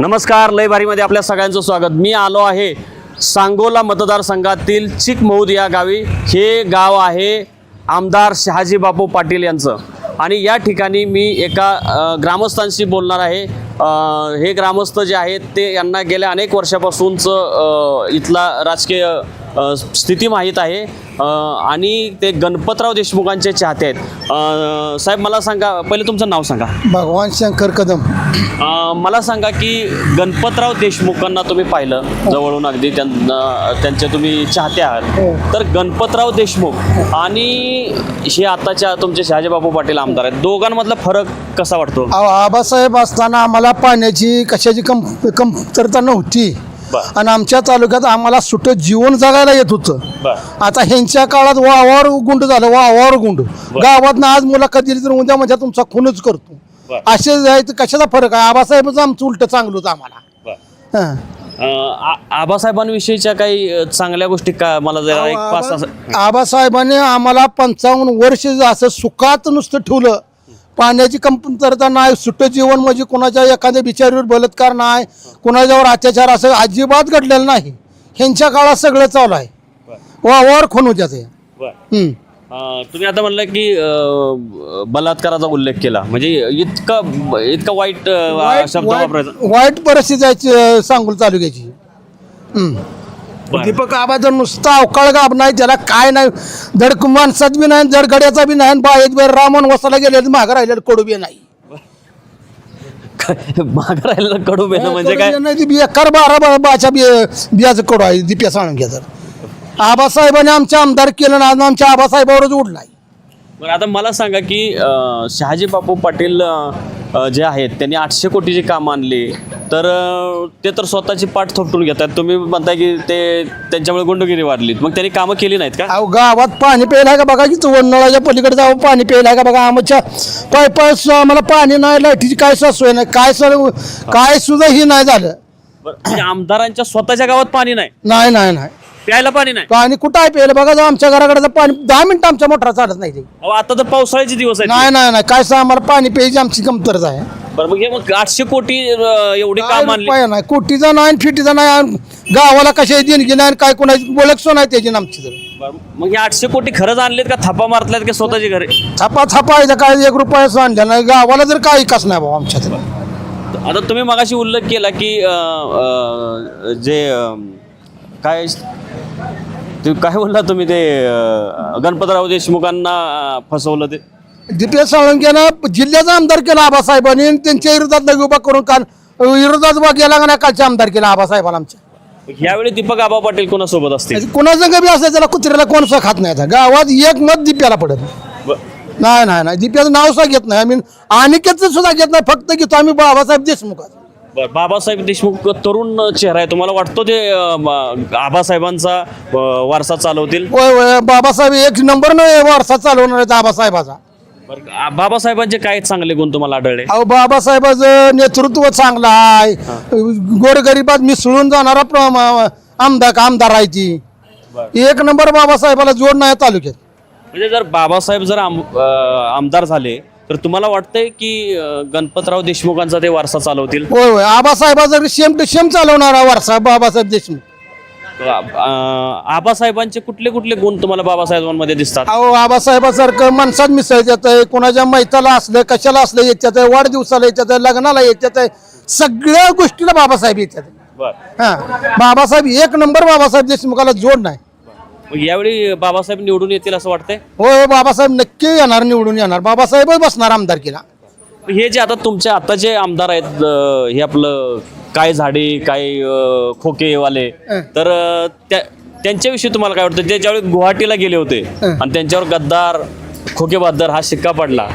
नमस्कार लयबारीमध्ये आपल्या सगळ्यांचं स्वागत. मी आलो आहे सांगोला मतदारसंघातील चिकमौद या गावी. हे गाव आहे आमदार शहाजी बापू पाटील यांचं. आणि या ठिकाणी मी एका ग्रामस्थांशी बोलणार आहे. हे ग्रामस्थ जे आहेत ते यांना गेल्या अनेक वर्षापासूनचं इथला राजकीय स्थिती माहीत आहे. आणि ते गणपतराव देशमुखांचे चाहते आहेत. साहेब मला सांगा पहिले तुमचं नाव सांगा. भगवान शंकर कदम. मला सांगा की गणपतराव देशमुखांना तुम्ही पाहिलं जवळून अगदी त्यांना त्यांचे तुम्ही चाहते हो. आहात तर गणपतराव देशमुख आणि हे आताच्या तुमचे शहाजीबापू पाटील आमदार आहेत. दोघांमधला फरक कसा वाटतो? आबासाहेब असताना आम्हाला पाण्याची कशाची कम कमतरता नव्हती. बरं. आणि आमच्या तालुक्यात आम्हाला सुट जीवन जगायला येत होतं. बर. आता ह्यांच्या काळात वावर गुंड झालं वावर गुंड. गावात आज मुलाखत दिली तर उद्या म्हणजे तुमचा खूनच करतो. बरं. असे जायचं कशाचा फरक आहे? आबासाहेबच आमचं उलट चांगलं होतं आम्हाला. बर. हं. अ, आ- आबासाहेबांविषयीच्या काही अ, चांगल्या गोष्टी का मला जरा एक पाच सहा आबासाहेबांनी आम्हाला पंचावन्न वर्ष असं सुखात नुसतं ठेवलं पाण्याची कमतरता नाही सुट्ट जीवन म्हणजे कोणाच्या एखाद्या बिचारीवर बलात्कार नाही कोणाच्यावर अत्याचार असं अजिबात घडलेलं नाही. ह्यांच्या काळात सगळं चालू आहे. वावर खून होत्या ते बर. हम्म. अ, तुम्ही आता म्हणलं की अ, बलात्काराचा उल्लेख केला. म्हणजे इतका इतका वाईट अ, वाईट शब्द वापरायचा. वाईट- वाईट परिस्थिती आहे च- सांगोल तालुक्याची. हम्म. दीपक आबाचा नुसता अवकाळ गाब नाही त्याला काय नाही. धड माणसात बी नाही जड गड्याचा बी नाही बाहेर रामन वसाला गेले मागं राहिलेलं कडू बी नाही. माग राहिलेला कडू बेन म्हणजे काय? नाही, ती बेकार बारा बा- बाच्या बी बियाचं कडू आहे दिप्या घ्या तर आबासाहेबांनी आमच्या आमदार केलं ना आमच्या आबासाहेबावरच उडलाय. बरं आता मला सांगा की अ, शहाजी बापू पाटील अ, जे आहेत त्यांनी आठशे कोटीची कामं आणली. तर ते तर स्वतःची पाठ थोपटून घेतात. तुम्ही म्हणताय की ते त्यांच्यामुळे गुंडगिरी वाढली. मग त्यांनी कामं केली नाहीत का? अहो गावात पाणी प्यायला का बघा? की वनळाच्या पलीकडे जावं पाणी प्यायला आहे का बघा? आमच्या पाय पाय सु- आम्हाला पाणी नाही लाईटीची काय सोय नाही काय सर काय सुद्धा ही नाही झालं. बरं, म्हणजे आमदारांच्या स्वतःच्या गावात पाणी नाही? नाही नाही नाही. प्यायला पाणी नाही. पाणी कुठं आहे प्यायला? बघा जाऊ आमच्या घराकडे तर पाणी दहा मिनिटं आमच्या मोटरा चालत नाही ते. अहो, आता तर पावसाळ्याचे दिवस आहेत. नाही नाही नाही. काय सांग आम्हाला पाणी प्यायची आमची कमतरता आहे. बरं मग हे मग आठशे कोटी अ, एवढी काय काम आणली. रुपया नाही. कोटीचा नाही आणि फिटीचा नाही. आणि गावाला कशा देणगी नाही आणि काय कोणाची बोलक सो नाही त्याची आणि आमची तर. बरं, मग हे आठशे कोटी खरंच आणलेत का? थापा मारल्यात का स्वतःची घरे? छापा छापा आहे काय एक रुपया आणल्या नाही. गावाला जर काही कस नाही भाऊ आमच्या तर. आता तुम्ही मगाशी उल्लेख केला की अ, अ, जे अ, काय ते काय बोलला तुम्ही ते अ, गणपतराव देशमुखांना फसवलं ते? दिपेश साळुंकेनं जिल्ह्याचा आमदार केला आबासाहेबांनी आणि त्यांच्या विरोधात लगे उभा करून काल विरोधात उभा केला का नाही कालचा आमदार केला आबासाहेबाला आमच्या? यावेळी दीपक आबा पाटील कोणासोबत असतील? कोणाचं बी असं त्याला कुत्र्याला कोण सुद्धा खात नाही आता. गावात एक मत दिप्याला पडत ब- नाही नाही नाही. दिप्याचं नाव सुद्धा घेत नाही. आम्ही अनिकेतचं सुद्धा घेत नाही. फक्त घेतो आम्ही बाबासाहेब देशमुखाचं बरं, बाबासाहेब देशमुख तरुण चेहरा आहे. तुम्हाला वाटतो ते अ, आबासाहेबांचा अ, वारसा चालवतील? होय होय बाबासाहेब एक नंबर न वारसा चालवणार आहेत आबासाहेबाचा. बरं, आ- बाबासाहेबांचे काय चांगले गुण तुम्हाला आढळले? अहो बाबासाहेबाचं नेतृत्व चांगलं आहे. गोरगरिबात मिसळून जाणारा प्र- म- आमदार आमदार आहे ती. एक नंबर बाबासाहेबाला जोड नाही तालुक्यात. म्हणजे जर बाबासाहेब जर आम- अ, आमदार झाले तर तुम्हाला वाटतंय की अ, गणपतराव देशमुखांचा ते वारसा चालवतील? होय होय. आबासाहेबाचा सेम टू सेम चालवणारा वारसा बाबासाहेब देशमुख. अ, आबासाहेबांचे कुठले कुठले गुण तुम्हाला बाबासाहेबांमध्ये दिसतात? अहो आबासाहेबासारखं माणसात मिसळत्यात आहे कोणाच्या मैताला असलं कशाला असलं येत्यात आहे वाढदिवसाला येत्यात आहे लग्नाला येत्यात आहे सगळ्या गोष्टीला बाबासाहेब येतात हा बाबासाहेब एक नंबर बाबासाहेब देशमुखाला जोड नाही. मग यावेळी बाबासाहेब निवडून येतील असं वाटतंय? होय होय बाबासाहेब नक्की येणार निवडून येणार. बाबासाहेबच बसणार आमदारकीला. हे जे आता तुमचे आता जे आमदार आहेत अ, हे आपलं काय झाडे काय अ, खोकेवाले तर अ, त्या त्यांच्याविषयी तुम्हाला काय वाटतं? ते ज्यावेळी गुवाहाटीला गेले होते आणि त्यांच्यावर गद्दार खोकेबद्दर हा शिक्का पडला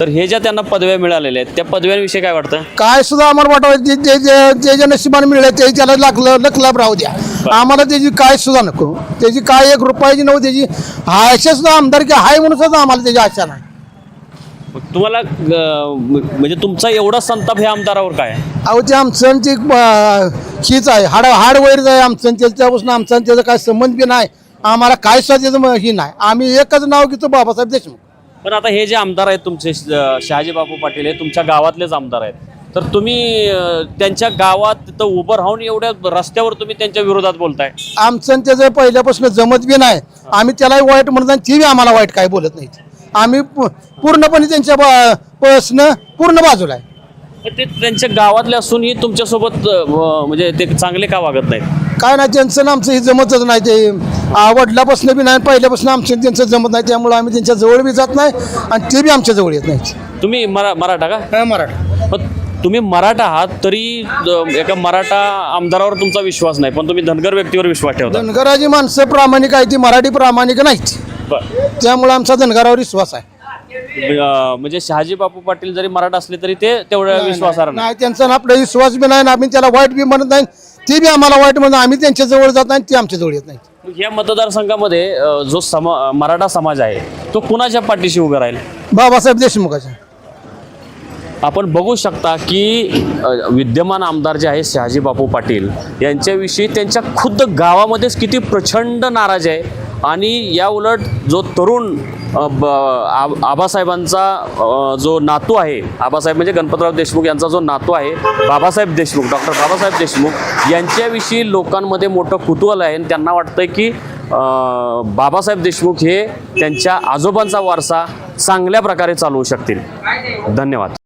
तर हे ज्या त्यांना पदव्या मिळालेल्या आहेत त्या पदव्यांविषयी काय वाटतं? काय सुद्धा आम्हाला वाटतं जे जे जे जे जे नशिबाने मिळेल ते त्याला लागलं लखलाभ राहू द्या. आम्हाला त्याची काय सुद्धा नको. त्याची काय एक रुपयाची नव्हती त्याची आशा सुद्धा आमदारकी हाय म्हणून सुद्धा आम्हाला त्याची आशा नाही. मग तुम्हाला अ, म्हणजे तुमचा एवढा संताप हे आमदारावर काय आहे? अहो ते आमचं आणि ते अं, हीच आहे. हाड हाडवैरच आहे आमचं त्याच्यापासून आमचं आणि त्याचा काय संबंध बी नाही. आम्हाला काय सुद्धा त्याचं म- ही नाही. आम्ही एकच नाव घेतो बाबासाहेब देशमुख. पण आता हे जे आमदार आहेत तुमचे अ, शहाजी बापू पाटील हे तुमच्या गावातलेच आमदार आहेत. तर तुम्ही अं, त्यांच्या गावात तिथं उभं राहून एवढ्या रस्त्यावर तुम्ही त्यांच्या विरोधात बोलताय. आमचं आणि त्याचं पहिल्यापासून जमत बी नाही आम्ही त्यालाही वाईट म्हणत नाही ती बी आम्हाला वाईट काय बोलत नाहीत. आम्ही पू- पूर्णपणे त्यांच्या बा- पासनं पूर्ण बाजूला आहे. पण ते त्यांच्या गावातले असूनही तुमच्यासोबत अं, म्हणजे ते चांगले का वागत नाहीत? काय नाही त्यांचं आणि आमचं हे जमतच नाही ते आ, वडिलापासून बी नाही पहिल्यापासून आमचं आणि त्यांचं जमत नाही त्यामुळे आम्ही त्यांच्या जवळ बी जात नाही आणि ते बी आमच्या जवळ येत नाहीत. तुम्ही मरा मराठा का? मराठा. पण तुम्ही मराठा आहात तरी एका मराठा आमदारावर तुमचा विश्वास नाही पण तुम्ही धनगर व्यक्तीवर विश्वास ठेवता. धनगराची माणसं प्रामाणिक आहे ती मराठी प्रामाणिक नाहीत. बरं. त्यामुळे आमचा धनगरावर विश्वास आहे. अं, म्हणजे शहाजी बापू पाटील जरी मराठा असले तरी ते तेवढ्या विश्वासार्ह नाही. नाही. त्यांचा आणि आपला विश्वास बी नाही आणि आम्ही त्याला वाईट बी म्हणत नाही. ते बी आम्हाला वाईट म्हणत आम्ही त्यांच्या जवळ जात नाही ते आमच्या जवळ येत नाही. या मतदारसंघामध्ये अं, जो समा मराठा समाज आहे तो कुणाच्या पाठीशी उभा राहील? बाबासाहेब देशमुखाच्या. आपण बघू शकता की विद्यमान आमदार जे आहे शहाजी बापू पाटील यांच्याविषयी त्यांच्या खुद्द गावामध्येच किती प्रचंड नाराज आहे. आणि या उलट जो तरुण ब- आबासाहेबांचा जो नातू आहे आबासाहेब म्हणजे गणपतराव देशमुख यांचा जो नातू आहे बाबासाहेब देशमुख डॉक्टर बाबासाहेब देशमुख यांच्याविषयी लोकांमध्ये मोठं कुतूहल आहे. आणि त्यांना वाटतं की बाबासाहेब देशमुख हे त्यांच्या आजोबांचा वारसा चांगल्या प्रकारे चालवू शकतील. धन्यवाद.